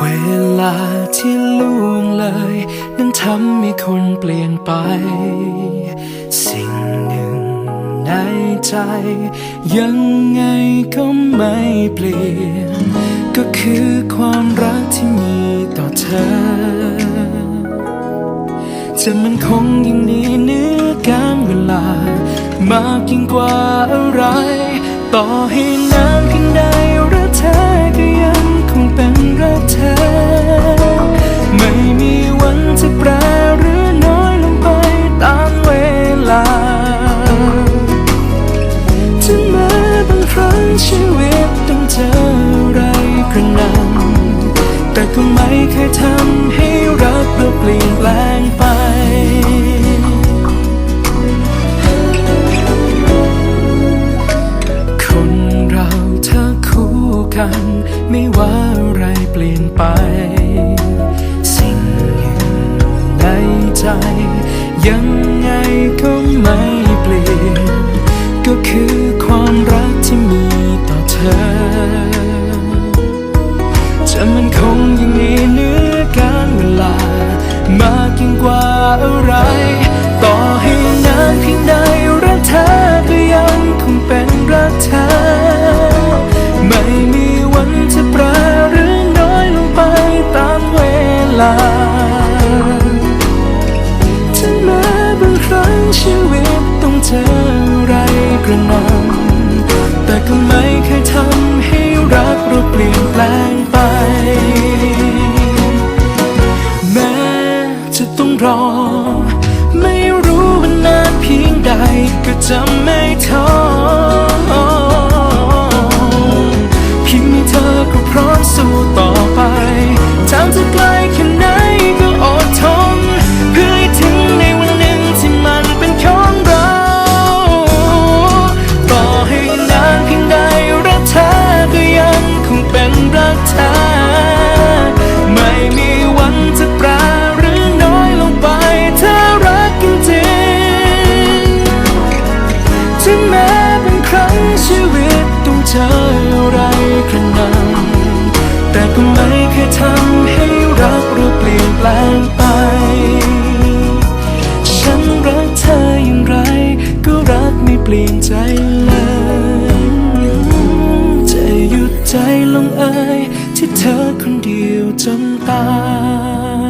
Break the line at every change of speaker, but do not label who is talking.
เวลาที่ล่วงเลยนั้นทำให้คนเปลี่ยนไป สิ่งหนึ่งในใจ ยังไงก็ไม่เปลี่ยน ก็คือความรักที่มีต่อเธอ จะมันคงยังนี้เนื้อการเวลา มากยิ่งกว่าอะไร ต่อให้นา แต่ก็ไม่เคยทำให้รักเราเปลี่ยนแปลงไปคนเราถ้าคู่กันไม่ว่าอะไรเปลี่ยนไป สิ่งอยู่ในใจยัง ยิ่งกว่าอะไร ต่อให้นานเพียงใดรักเธอก็ยังคงเป็นรักเธอ ไม่มีวันจะแปรหรือน้อยลงไปตามเวลา ก็จะไม่ท้อ ก็ไม่เคยทำให้รักหรือเปลี่ยนแปลงไป ฉันรักเธออย่างไร ก็รักไม่เปลี่ยนใจเลย จะหยุดใจลงเอ่ยที่เธอคนเดียวจนตาย